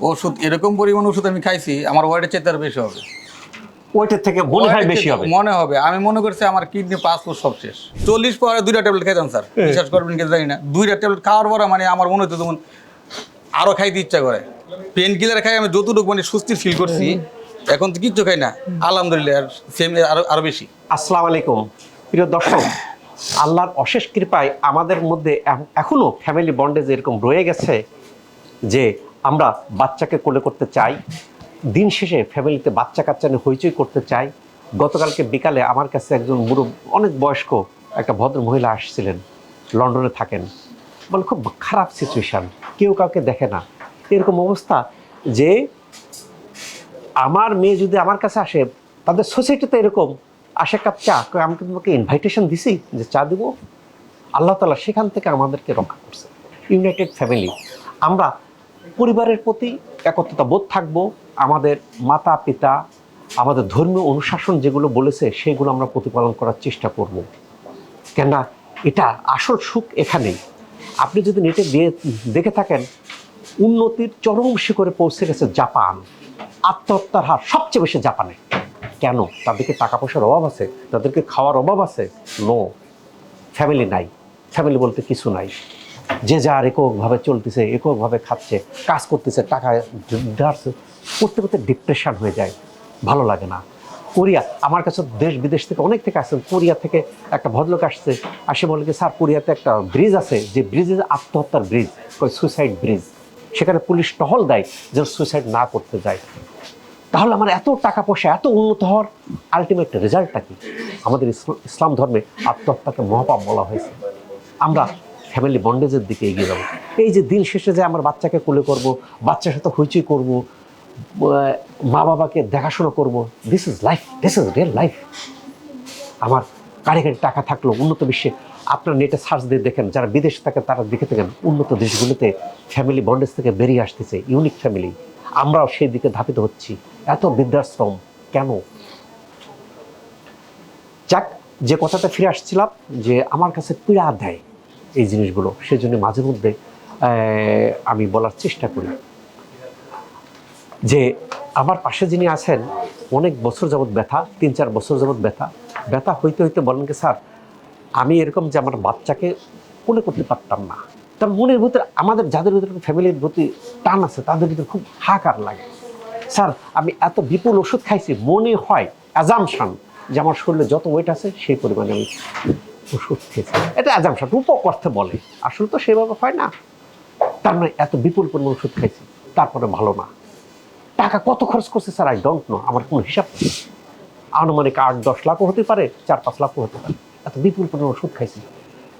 ওষুধ এরকম পরিমাণ ওষুধ আমি খাইছি আমার ওয়ার্ডের চেয়ে তার বেশি হবে। ওইটার থেকে মনে হয় বেশি হবে। মনে হবে। আমি মনে করছি আমার কিডনি পাঁচ পাসপোর্ট সব শেষ। চল্লিশ পরে দুইটা ট্যাবলেট খাইতাম স্যার। বিশ্বাস করবেন কি জানি না। দুইটা ট্যাবলেট খাওয়ার পরে মানে আমার মনে হতো তখন আরও খাইতে ইচ্ছা করে। পেন কিলার খাই আমি যতটুকু মানে সুস্থি ফিল করছি এখন তো কিচ্ছু খাই না। আলহামদুলিল্লাহ আর সেম আরও আরও বেশি। আসসালামু আলাইকুম। প্রিয় দর্শক আল্লাহর অশেষ কৃপায় আমাদের মধ্যে এখনও ফ্যামিলি বন্ডেজ এরকম রয়ে গেছে যে আমরা বাচ্চাকে কোলে করতে চাই। দিন শেষে ফ্যামিলিতে বাচ্চা কাচ্চা নিয়ে হইচই করতে চাই। গতকালকে বিকালে আমার কাছে একজন বুড়ো অনেক বয়স্ক একটা ভদ্র মহিলা আসছিলেন, লন্ডনে থাকেন। মানে খুব খারাপ সিচুয়েশান কেউ কাউকে দেখে না। এরকম অবস্থা যে আমার মেয়ে যদি আমার কাছে আসে, তাদের সোসাইটিতে এরকম আসে কাপ চা আমি তোমাকে ইনভাইটেশন দিছি যে চা দেবো? আল্লাহ তালা সেখান থেকে আমাদেরকে রক্ষা করছে। ইউনাইটেড ফ্যামিলি আমরা পরিবারের প্রতি একত্রতা বোধ থাকব, আমাদের মাতা, পিতা, আমাদের ধর্মীয় অনুশাসন যেগুলো বলেছে, সেগুলো আমরা প্রতিপালন করার চেষ্টা করব। কেননা এটা আসল সুখ এখানেই। আপনি যদি নেটে দিয়ে দেখে থাকেন, উন্নতির চরম শিখরে পৌঁছে গেছে জাপান। আত্মহত্যার হার সবচেয়ে বেশি জাপানে। কেন? তাদেরকে টাকা পয়সার অভাব আছে, তাদেরকে খাওয়ার অভাব আছে? নো ফ্যামিলি নাই। ফ্যামিলি বলতে কিছু নাই। যে যার এককভাবে চলতেছে, এককভাবে খাচ্ছে, কাজ করতেছে, টাকা ধারছে করতে করতে ডিপ্রেশন হয়ে যায়, ভালো লাগে না। কোরিয়া, আমার কাছে দেশ বিদেশ থেকে অনেক থেকে আসছেন কোরিয়া থেকে একটা ভদ্রলোক আসছে, আসে বলে কি, স্যার, কোরিয়াতে একটা ব্রিজ আছে, যে ব্রিজে আত্মহত্যার ব্রিজ ওই সুইসাইড ব্রিজ সেখানে পুলিশ টহল দেয়, যেন সুইসাইড না করতে যায়। তাহলে আমার এত টাকা পয়সা, এত উন্নত হওয়ার আলটিমেট রেজাল্টটা কি? আমাদের ইসলাম ধর্মে আত্মহত্যাকে মহাপাপ বলা হয়েছে। আমরা ফ্যামিলি বন্ডেজের দিকে এগিয়ে যাব। এই যে দিন শেষে যে আমার বাচ্চাকে কোলে করব, বাচ্চার সাথে হইচই করব মা বাবাকে দেখাশোনা করব this is life this is real life আমার কারে কারে টাকা থাকল উন্নত বিশ্বে। আপনার নেটে সার্চ দিয়ে দেখেন, যারা বিদেশে থাকে তারা দেখে থাকেন, উন্নত দেশগুলোতে ফ্যামিলি বন্ডেজ থেকে বেরিয়ে আসতেছে ইউনিক ফ্যামিলি আমরাও সেই দিকে ধাপিত হচ্ছি। এত বৃদ্ধাশ্রম, কেন? যাক, যে কথাটা ফিরে আসছিলাম যে আমার কাছে পীড়া দেয়। এই জিনিসগুলো। সেজন্য মাঝে মধ্যে আমি বলার চেষ্টা করি যে আমার পাশে যিনি আছেন, অনেক বছর যাবৎ ব্যথা, তিন চার বছর যাবৎ ব্যথা। ব্যথা হইতে হইতে বলেন কি, স্যার, আমি এরকম যে আমার বাচ্চাকে কোলে করতে পারতাম না। তার মনের ভিতরে আমাদের, যাদের ভিতরে ফ্যামিলির প্রতি টান আছে, তাদের ভিতরে খুব হাহাকার লাগে। স্যার, আমি এত বিপুল ওষুধ খাইছি, মনে হয় অ্যাজামশন যে আমার শরীরে যত ওয়েট আছে, সেই পরিমাণে আমি ওষুধ খেয়েছি। এটা অ্যাজামশন রূপক অর্থে বলে। আসলে তো সেভাবে হয় না। তার মানে এত বিপুল পরিমাণ ওষুধ খাইছি তারপরে ভালো না। টাকা কত খরচ করছে স্যার? আই ডোন্ট নো আমার কোনো হিসাব নেই। আনুমানিক আট, দশ লাখও হতে পারে, চার, পাঁচ লাখও হতে পারে। এত বিপুল পরিমাণ ওষুধ খাইছি।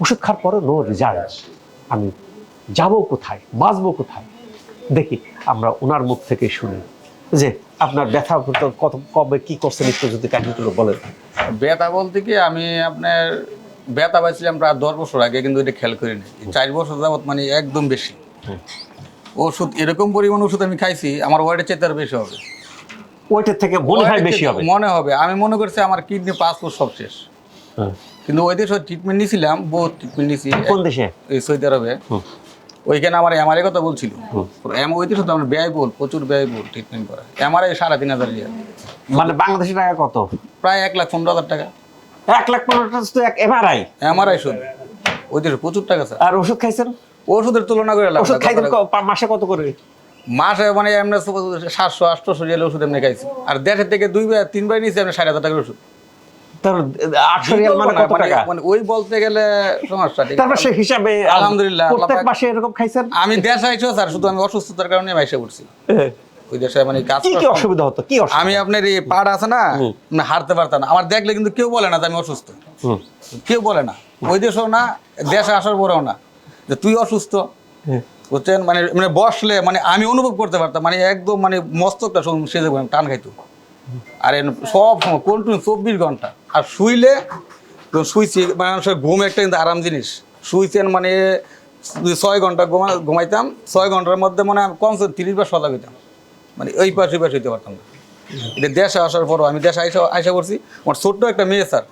ওষুধ খাওয়ার পরে নো রেজাল্ট আমি যাব কোথায়? বাঁচবো কোথায়? দেখি, আমরা ওনার মুখ থেকে শুনি। যে আপনার ব্যথা কত কবে কি করছেন একটু যদি কাহিনীগুলো বলেন। ব্যথা বলতে কি, আমি আপনার ব্যথা পাইছিলাম প্রায় দশ বছর আগে কিন্তু এটা খেয়াল করি না চার বছর যাবত মানে একদম বেশি। ওষুধ এরকম পরিমাণ ওষুধ আমি খাইছি আমার ওয়ার্ডের চেয়ে তার বেশি হবে। ওইটার থেকে মনে হয় বেশি হবে। মনে হবে। আমি মনে করছি আমার কিডনি পাসপোর্ট সব শেষ। হ্যাঁ। কিন্তু ওই দেশে ট্রিটমেন্ট নিয়েছিলাম বহুত ট্রিটমেন্ট নিয়েছি কোন দেশে? এই সৌদি আরবে। ওইখানে আমার এমআরআই কথা বলছিল। এম ওই দেশে তো আমার ব্যয়বহুল প্রচুর ব্যয়বহুল ট্রিটমেন্ট করা। এমআরআই সাড়ে তিন হাজার মানে বাংলাদেশি টাকা কত? প্রায় এক লাখ পনেরো হাজার টাকা। এক লাখ পনেরো টাকা তো এক এমআরআই এমআরআই শুধু প্রচুর টাকা স্যার। আর ওষুধ খাইছেন? ওষুধের তুলনা করে লাভ ওষুধ পা- মাসে কত করে? মাসে মানে এমনি সাতশো রিয়াল ওষুধ এমনি খাইছি। আর দেশের থেকে দুইবার তিনবার নিয়েছি সাড়ে হাজার টাকার ওষুধ। মানে মানে- টাকা? মানে ওই বলতে গেলে সমস্যা হিসাবে আলহামদুলিল্লাহ, প্রত্যেক মাসে এরকম খাইছেন? আমি দেশে আইসো স্যার শুধু আমি অসুস্থতার কারণে মাইসে পড়ছি। ওই দেশে মানে কাজ কি কি অসুবিধা হতো? কি আমি আপনার এই পাড় আছে না মানে হাঁটতে পারতাম না। আমার দেখলে কিন্তু কেউ বলে না যে আমি অসুস্থ। কেউ বলে না। ওই দেশেও না দেশে আসার পরেও না। যে তুই অসুস্থ। বুঝছেন? মানে মানে বসলে মানে আমি অনুভব করতে পারতাম। মানে একদম মানে মস্তকটা সেজে টান খাইতো। আর সব সময় কন্টিনিউ চব্বিশ ঘণ্টা। আর শুইলে তো শুইছি মানে মানুষের ঘুম একটা কিন্তু আরাম জিনিস। শুইছেন মানে ছয় ঘণ্টা ঘুমা ঘুমাইতাম। ছয় ঘণ্টার মধ্যে মানে কমসে তিরিশ বার সজাগ হইতাম। মানে ওই পাশ ওই পাশ হইতে পারতাম না। এটা দেশে আসার পরও আমি দেশে আইসা আইসা করছি আমার ছোট্ট একটা মেয়ে স্যার।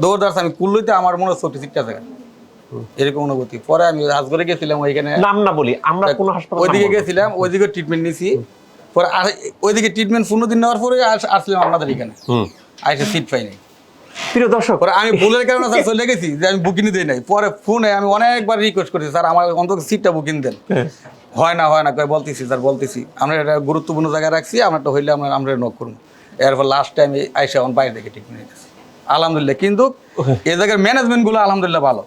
দৌড় আমি কুল্লইতে আমার মনে হচ্ছে চিটটা জায়গা এরকম অনুভূতি। পরে আমি রাজগড়ে গেছিলাম ওইখানে নাম না বলি আমরা কোনো হাসপাতাল ওইদিকে গেছিলাম ওইদিকে ট্রিটমেন্ট নিছি। পরে আর ওইদিকে ট্রিটমেন্ট পনেরো দিন নেওয়ার পরে আস- আসলাম আপনাদের এখানে। আইসে সিট পাই নাই। প্রিয় দর্শক আমি ভুলের কারণে স্যার চলে গেছি যে আমি বুকিং দিই নাই। পরে ফোনে আমি অনেকবার রিকোয়েস্ট করেছি স্যার আমার অন্তত সিটটা বুকিং দেন। হয় না হয় না করে বলতেছি স্যার বলতেছি আমরা এটা গুরুত্বপূর্ণ জায়গায় রাখছি আমরা তো হইলে আমরা আমরা নক করুন। এরপর লাস্ট টাইম আইসা আমার বাইরে থেকে ট্রিটমেন্ট নিতেছি। আলহামদুলিল্লাহ কিন্তু এই জায়গার ম্যানেজমেন্টগুলো আলহামদুলিল্লাহ ভালো।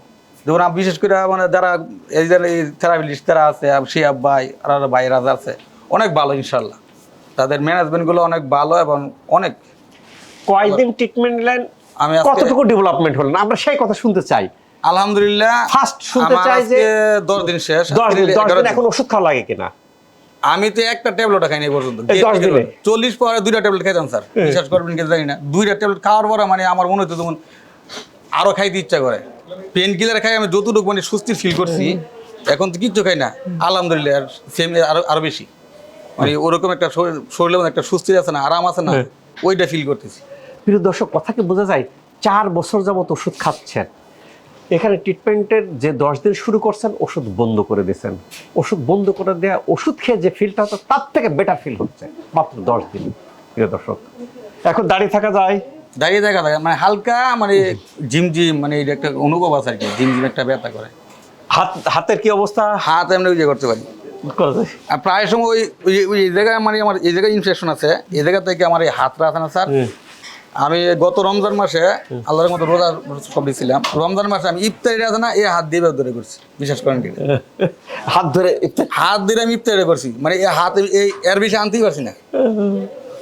যেমন বিশেষ করে মানে যারা এই যারা এই থেরাপিস্ট যারা আছে শিয়াব ভাই আর ভাই রাজা আছে অনেক ভালো ইনশাল্লাহ তাদের ম্যানেজমেন্টগুলো অনেক ভালো এবং অনেক কয়দিন ট্রিটমেন্ট নিলেন? আমি কতটুকু ডেভেলপমেন্ট হলেন আমরা সেই কথা শুনতে চাই। আলহামদুলিল্লাহ First শুনতে চাই যে- আজকে দশ দিন শেষ দশ দিন। এখন ওষুধ খাওয়া লাগে কিনা? আমি তো একটা ট্যাবলেট খাইনি পর্যন্ত? চল্লিশ পরে দুইটা ট্যাবলেট খাইতাম স্যার। বিশ্বাস করবেন কি জানি না। দুইটা ট্যাবলেট খাওয়ার পরে মানে আমার মনে হতো আরও খাইতে ইচ্ছা করে। পেন কিলার খাই আমি যতটুকু মানে সুস্থি ফিল করছি এখন তো কিচ্ছু খাই না। আলহামদুলিল্লাহ আর সেম আরও আরও বেশি। মানে ওরকম একটা শরীর- একটা সুস্থি আছে না আরাম আছে না হ্যাঁ। ওইটা ফিল করতেছি। প্রিয় দর্শক কথা কি বোঝা যায়? চার বছর যাবত ওষুধ খাচ্ছেন। এখানে ট্রিটমেন্টের যে দশ দিন শুরু করছেন ওষুধ বন্ধ করে দিয়েছেন। ওষুধ বন্ধ করে দেওয়া ওষুধ খেয়ে যে ফিলটা হতো তার থেকে বেটার ফিল হচ্ছে মাত্র দশ দিন প্রিয় দর্শক। এখন দাঁড়িয়ে থাকা যায়। দাঁড়িয়ে থাকে মানে হালকা মানে জিম মানে এটা একটা অনুভব আছে আর কি জিম একটা ব্যথা করে। হাত হাতের কি অবস্থা? হাত এমনি ইয়ে করতে পারি। করা যায়? আর প্রায় সময় ওই ওই- জায়গায় মানে আমার এই জায়গায় ইনফেকশন আছে এই জায়গা থেকে আমার এই হাতটা আছে না স্যার। আমি গত রমজান মাসে আল্লাহর মতো রোজা সব দিয়েছিলাম রমজান মাসে আমি ইফতারি আছে না এই হাত দিয়ে ধরে করছি বিশ্বাস করেন কি? হাত ধরে হাত দিয়ে আমি ইফতারি করছি মানে এই হাত এই এর বেশি আনতেই পারছি না।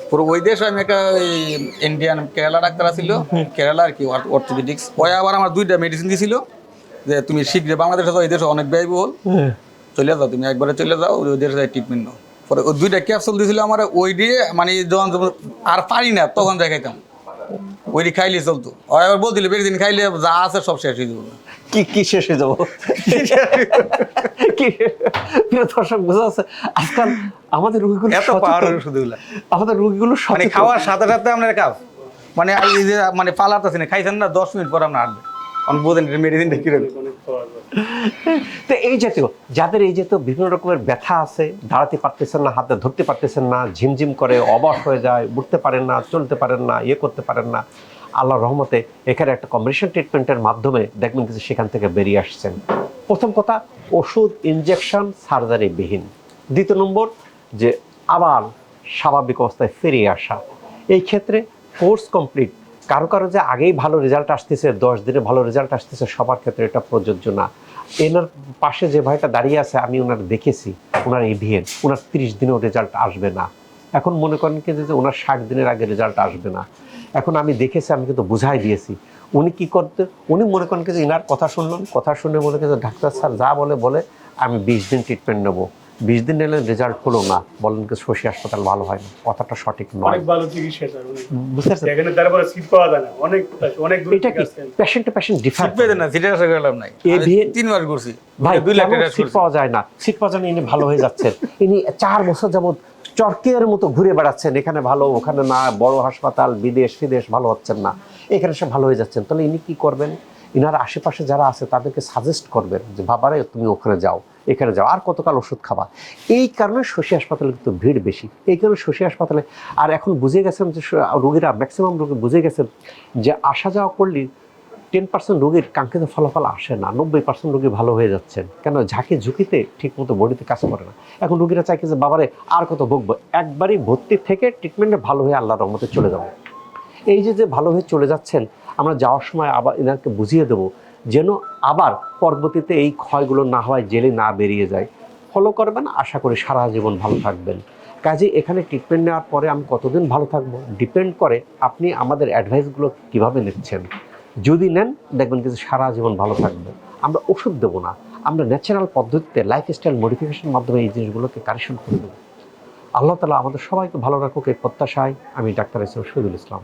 পুরো ওই দেশে আমি একটা ইন্ডিয়ান কেরালা ডাক্তার ছিল কেরালা আর কি অর্থোপেডিক্স। ওই আবার আমার দুইটা মেডিসিন দিয়েছিল যে তুমি শীঘ্রই বাংলাদেশে এই দেশে অনেক ব্যয়বহুল। চলে যাও তুমি একবারে চলে যাও ওই দেশে ট্রিটমেন্ট নাও। পরে ওই দুইটা ক্যাপসুল দিয়েছিল আমার ওই দিয়ে মানে যখন আর পারি না তখন যাই খাইতাম ওই খাইলে চলতো। আর এবার বলছিল বেশি দিন খাইলে যা আছে সব শেষ হয়ে যাব। কি কি শেষ হয়ে যাব? কি দর্শক বোঝা আছে আজকাল আমাদের রুগীগুলো এত পাওয়ার। ওষুধগুলা আমাদের রুগীগুলো মানে খাওয়ার সাথে সাথে আপনার কাজ মানে আর এই যে মানে পালাতেছে না খাইছেন না দশ মিনিট পর আপনার হাঁটবে। আমি বোঝেন মেডিসিনটা তো এই জাতীয় যাদের এই জাতীয় বিভিন্ন রকমের ব্যথা আছে, দাঁড়াতে পারতেছেন না হাতে ধরতে পারতেছেন না, ঝিমঝিম করে অবাক হয়ে যায়, উঠতে পারেন না, চলতে পারেন না ইয়ে করতে পারেন না আল্লাহ রহমতে এখানে একটা কম্বিনেশন ট্রিটমেন্টের মাধ্যমে দেখবেন কিছু সেখান থেকে বেরিয়ে আসছেন। প্রথম কথা, ওষুধ ইনজেকশন সার্জারি বিহীন। দ্বিতীয় নম্বর, যে আবার স্বাভাবিক অবস্থায় ফিরে আসা। এই ক্ষেত্রে কোর্স কমপ্লিট কারও কারও যে আগেই ভালো রেজাল্ট আসতেছে, দশ দিনে ভালো রেজাল্ট আসতেছে, সবার ক্ষেত্রে এটা প্রযোজ্য না। এনার পাশে যে ভাইটা দাঁড়িয়ে আছে, আমি ওনার দেখেছি, ওনার এভিএন ওনার তিরিশ দিনেও রেজাল্ট আসবে না। এখন মনে করেন কি যে ওনার ষাট দিনের আগে রেজাল্ট আসবে না। এখন আমি দেখেছি, আমি কিন্তু বুঝাই দিয়েছি। উনি কি করতে, উনি মনে করেন কি যে ইনার কথা শুনলেন কথা শুনে মনে করেন ডাক্তার স্যার যা বলে বলে, আমি বিশ দিন ট্রিটমেন্ট নেব। বিশ দিন নিলে রেজাল্ট হলো না। বলেন কি শশী হাসপাতাল ভালো হয় না। কথাটা সঠিক নয়। অনেক ভালো চিকিৎসা বুঝতে পারছেন? এখানে তারপরে সিট পাওয়া যায় না। অনেক অনেক দূর এটা কি? পেশেন্ট টু পেশেন্ট ডিফার পেয়ে না সিটে আসা গেলাম নাই। এ দিয়ে- তিন মাস ঘুরছি। ভাই দুই লাখ টাকা সিট পাওয়া যায় না? সিট পাওয়া যায় না ইনি ভালো হয়ে যাচ্ছেন ইনি চার বছর যাবত চরকের মতো ঘুরে বেড়াচ্ছেন। এখানে ভালো ওখানে না বড় হাসপাতাল বিদেশ বিদেশ ভালো হচ্ছেন না। এখানে সে ভালো হয়ে যাচ্ছেন। তাহলে ইনি কি করবেন? ইনার আশেপাশে যারা আছে তাদেরকে সাজেস্ট করবেন যে বাবারে তুমি ওখানে যাও। এখানে যাও। আর কতকাল ওষুধ খাবা? এই কারণে শশী হাসপাতালে কিন্তু ভিড় বেশি। এই কারণে শশী হাসপাতালে, আর এখন বুঝে গেছেন যে রোগীরা ম্যাক্সিমাম রোগী বুঝে গেছেন যে আসা যাওয়া করলে টেন পার্সেন্ট রোগীর কাঙ্ক্ষিত ফলাফল আসে না। নব্বই পার্সেন্ট রোগী ভালো হয়ে যাচ্ছেন। কেন? ঝাঁকি ঝুঁকিতে ঠিকমতো বডিতে কাজ করে না। এখন রোগীরা চাইছে যে, বাবারে, আর কত ভুগবো একবারই ভর্তি থেকে ট্রিটমেন্টে ভালো হয়ে আল্লাহ রহমতে চলে যাব। এই যে যে ভালো হয়ে চলে যাচ্ছেন, আমরা যাওয়ার সময় আবার এনাকে বুঝিয়ে দেবো যেন আবার পরবর্তীতে এই ক্ষয়গুলো না হয়, জেলে না বেরিয়ে যায়। ফলো করবেন, আশা করি সারা জীবন ভালো থাকবেন। কাজে এখানে ট্রিটমেন্ট নেওয়ার পরে আমি কতদিন ভালো থাকব? ডিপেন্ড করে আপনি আমাদের অ্যাডভাইসগুলো কীভাবে নিচ্ছেন। যদি নেন, দেখবেন কিছু সারা জীবন ভালো থাকবে। আমরা ওষুধ দেবো না। আমরা ন্যাচারাল পদ্ধতিতে লাইফস্টাইল মডিফিকেশনের মাধ্যমে এই জিনিসগুলোকে কারেকশন করে দেবো। আল্লাহ তালা আমাদের সবাইকে ভালো রাখুক, এই প্রত্যাশায় আমি ডাক্তার ইসলাম শহীদুল ইসলাম।